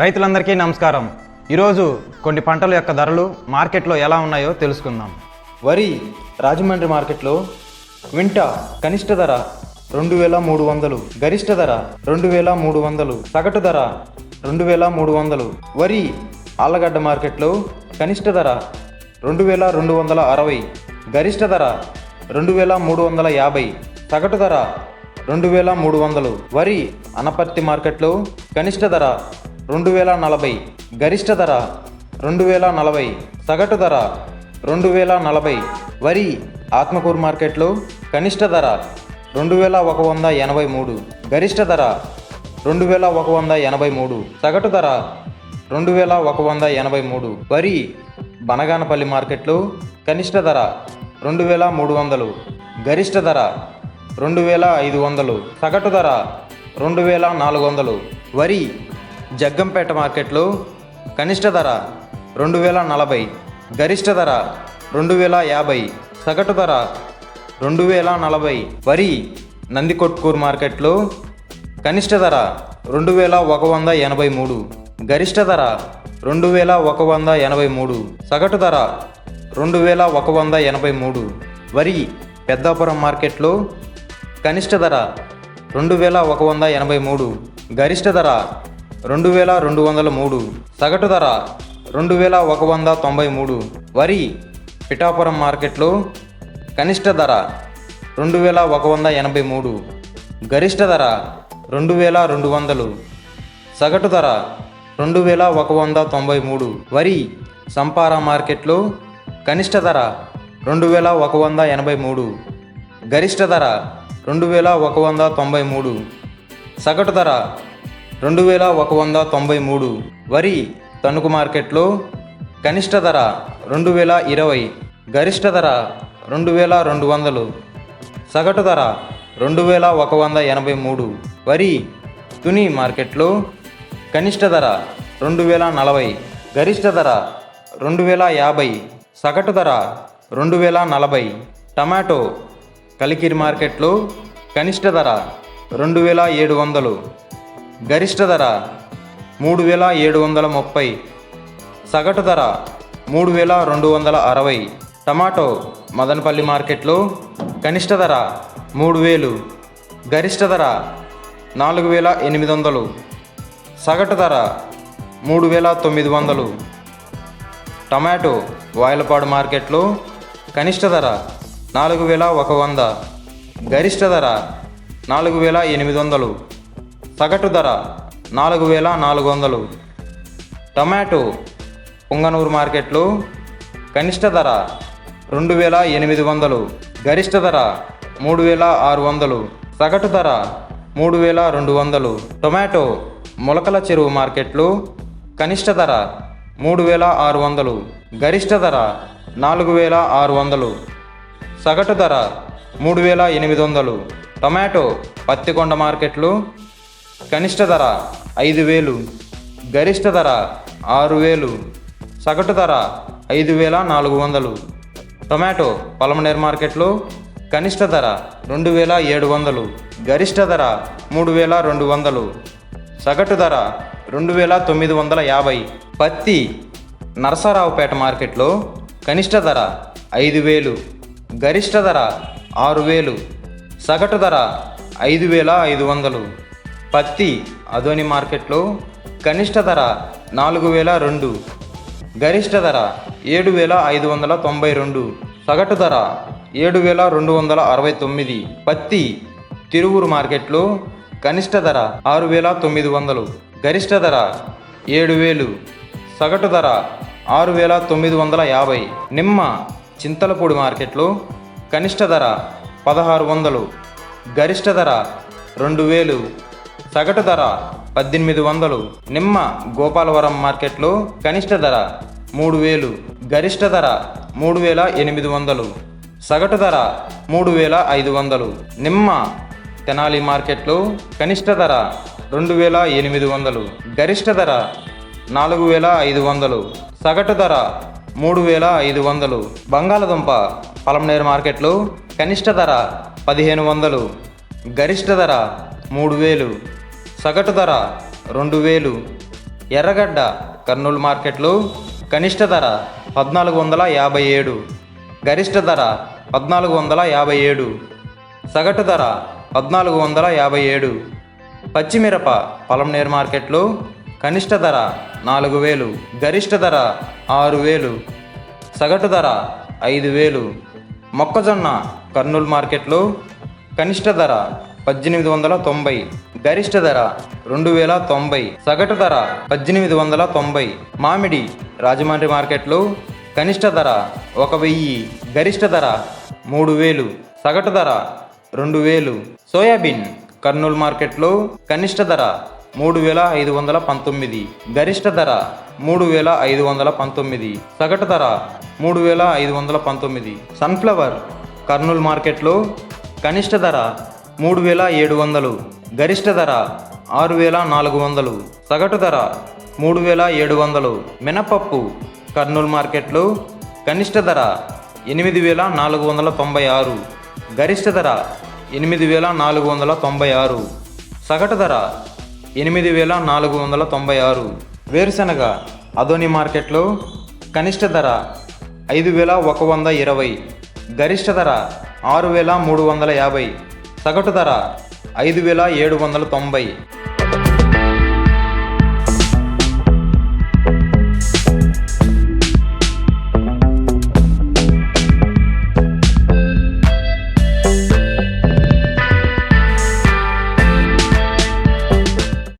రైతులందరికీ నమస్కారం. ఈరోజు కొన్ని పంటల యొక్క ధరలు మార్కెట్లో ఎలా ఉన్నాయో తెలుసుకుందాం. వరి రాజమండ్రి మార్కెట్లో వింట కనిష్ట ధర రెండు వేల మూడు వందలు గరిష్ట ధర రెండు వేల మూడు వందలు సగటు ధర రెండు వేల మూడు వందలు వరి ఆళ్ళగడ్డ మార్కెట్లో కనిష్ట ధర రెండు వేల రెండు వందల అరవై గరిష్ట ధర రెండు వేల మూడు వందల యాభై సగటు ధర రెండు వేల మూడు వందలు వరి అనపర్తి మార్కెట్లో కనిష్ట ధర రెండు వేల నలభై గరిష్ట ధర రెండు వేల నలభై సగటు ధర రెండు వేల నలభై వరి ఆత్మకూరు మార్కెట్లో కనిష్ట ధర రెండు వేల ఒక వంద ఎనభై మూడు గరిష్ట ధర రెండు వేల ఒక వంద ఎనభై మూడు సగటు ధర రెండు వేల ఒక వంద ఎనభై మూడు వరి బనగానపల్లి మార్కెట్లో కనిష్ట ధర రెండు వేల మూడు వందలు గరిష్ట ధర రెండు వేల ఐదు వందలు సగటు ధర రెండు వేల నాలుగు వందలు వరి జగ్గంపేట మార్కెట్లో కనిష్ట ధర రెండు వేల నలభై గరిష్ట ధర రెండు వేల యాభై సగటు ధర రెండు వేల నలభై. వరి నందికొట్కూరు మార్కెట్లో కనిష్ట ధర రెండు వేల ఒక వంద ఎనభై మూడు గరిష్ట ధర రెండు వేల ఒక వంద ఎనభై మూడు సగటు ధర రెండు వేల ఒక వంద ఎనభై మూడు. వరి పెద్దాపురం మార్కెట్లో కనిష్ట ధర రెండు వేల ఒక వంద ఎనభై మూడు గరిష్ట ధర రెండు వేల రెండు వందల మూడు. సగటు ధర రెండు వేల ఒక వంద తొంభై మూడు. వరి పిఠాపురం మార్కెట్లో కనిష్ట ధర రెండు వేల ఒక వంద ఎనభై మూడు. గరిష్ట ధర రెండు వేల రెండు వందలు. సగటు ధర రెండు వేల ఒక వంద తొంభై మూడు. వరి సంపారా మార్కెట్లో కనిష్ట ధర రెండు వేల ఒక వంద ఎనభై మూడు. గరిష్ట ధర రెండు వేల ఒక వంద తొంభై మూడు. సగటు ధర రెండు వేల ఒక వంద తొంభై మూడు వరి తణుకు మార్కెట్లో కనిష్ట ధర రెండు వేల ఇరవై గరిష్ట ధర రెండు వేల రెండు వందలు సగటు ధర రెండు వేల ఒక వంద ఎనభై మూడు వరి తుని మార్కెట్లో కనిష్ట ధర రెండు వేల నలభై గరిష్ట ధర రెండు వేల యాభై సగటు ధర రెండు వేల నలభై టమాటో కలికిరి మార్కెట్లో కనిష్ట ధర రెండు వేల ఏడు వందలు గరిష్ట ధర మూడు వేల ఏడు వందల ముప్పై. సగటు ధర మూడు వేల రెండు వందల అరవై. టమాటో మదనపల్లి మార్కెట్లో కనిష్ట ధర మూడు వేలు. గరిష్ట ధర నాలుగు వేల ఎనిమిది వందలు. సగటు ధర మూడు వేల తొమ్మిది వందలు. టమాటో వాయలపాడు మార్కెట్లో కనిష్ట ధర నాలుగు వేల ఒక వంద. గరిష్ట ధర నాలుగు వేల ఎనిమిది వందలు. సగటు ధర నాలుగు వేల నాలుగు వందలు. టమాటో పుంగనూరు మార్కెట్లో కనిష్ట ధర రెండు వేల ఎనిమిది వందలు. గరిష్ట ధర మూడు వేల ఆరు వందలు. సగటు ధర మూడు వేల రెండు వందలు. టొమాటో మొలకల చెరువు మార్కెట్లు కనిష్ట ధర మూడు వేల ఆరు వందలు. గరిష్ట ధర నాలుగు వేల ఆరు వందలు. సగటు ధర మూడు వేల ఎనిమిది వందలు. టొమాటో పత్తికొండ మార్కెట్లు కనిష్ట ధర ఐదు వేలు గరిష్ట ధర ఆరు వేలు సగటు ధర ఐదు వేల నాలుగు వందలు. టొమాటో పలమనేర్ మార్కెట్లో కనిష్ట ధర రెండు వేల ఏడు వందలు గరిష్ట ధర మూడు వేల రెండు వందలు. సగటు ధర రెండు వేల తొమ్మిది వందల యాభై. పత్తి నరసరావుపేట మార్కెట్లో కనిష్ట ధర ఐదు వేలు గరిష్ట ధర ఆరు వేలు సగటు ధర ఐదు వేల ఐదు వందలు. పత్తి అదోని మార్కెట్లో కనిష్ట ధర నాలుగు వేల రెండు గరిష్ట ధర ఏడు వేల ఐదు వందల తొంభై రెండు సగటు ధర ఏడు వేల రెండు వందల అరవై తొమ్మిది. పత్తి తిరువురు మార్కెట్లో కనిష్ట ధర ఆరు వేల తొమ్మిది వందలు గరిష్ట ధర ఏడు వేలు సగటు ధర ఆరు వేల తొమ్మిది వందల యాభై. నిమ్మ చింతలపూడి మార్కెట్లో కనిష్ట ధర పదహారు వందలు గరిష్ట ధర రెండు వేలు సగటు ధర పద్దెనిమిది వందలు. నిమ్మ గోపాలవరం మార్కెట్లో కనిష్ట ధర మూడు వేలు. గరిష్ట ధర మూడు వేల ఎనిమిది వందలు. సగటు ధర మూడు వేల ఐదు వందలు. నిమ్మ తెనాలి మార్కెట్లో కనిష్ట ధర రెండు వేల ఎనిమిది వందలు. గరిష్ట ధర నాలుగు వేల ఐదు వందలు. సగటు ధర మూడు వేల ఐదు వందలు. బంగాళదుంప పలమనేరు మార్కెట్లో కనిష్ట ధర పదిహేను వందలు. గరిష్ట ధర మూడు వేలు సగటు ధర రెండు వేలు ఎర్రగడ్డ కర్నూలు మార్కెట్లో కనిష్ట ధర పద్నాలుగు వందల యాభై ఏడు. గరిష్ట ధర పద్నాలుగు వందల యాభై ఏడు. సగటు ధర పద్నాలుగు వందల యాభై ఏడు. పచ్చిమిరప పొలంనేరు మార్కెట్లో కనిష్ట ధర నాలుగు వేలు. గరిష్ట ధర ఆరు వేలు. సగటు ధర ఐదు వేలు. మొక్కజొన్న కర్నూలు మార్కెట్లో కనిష్ట ధర పద్దెనిమిది వందల తొంభై. గరిష్ట ధర రెండు వేల తొంభై. సగటు ధర పద్దెనిమిది వందల తొంభై. మామిడి రాజమండ్రి మార్కెట్లో కనిష్ట ధర ఒక వెయ్యి. గరిష్ట ధర మూడు వేలు. సగటు ధర రెండు వేలు. సోయాబీన్ కర్నూలు మార్కెట్లో కనిష్ట ధర మూడు వేల ఐదు వందల పంతొమ్మిది. గరిష్ట ధర మూడు వేల ఐదు వందల పంతొమ్మిది. సగటు ధర మూడు వేల ఐదు వందల పంతొమ్మిది. సన్ఫ్లవర్ కర్నూలు మార్కెట్లో కనిష్ట ధర మూడు వేల ఏడు వందలు. గరిష్ట ధర ఆరు వేల నాలుగు వందలు. సగటు ధర మూడు వేల ఏడు వందలు. మినపప్పు కర్నూలు మార్కెట్లో కనిష్ట ధర ఎనిమిది వేల నాలుగు వందల తొంభై ఆరు. గరిష్ట ధర ఎనిమిది వేల నాలుగు వందల తొంభై ఆరు. సగటు ధర ఎనిమిది వేల నాలుగు వందల తొంభై ఆరు. వేరుశనగ అదోని మార్కెట్లో కనిష్ట ధర ఐదు వేల ఒక వంద ఇరవై. గరిష్ట ధర ఆరు వేల మూడు వందల యాభై. సగటు ధర ఐదు వేల ఏడు వందల తొంభై.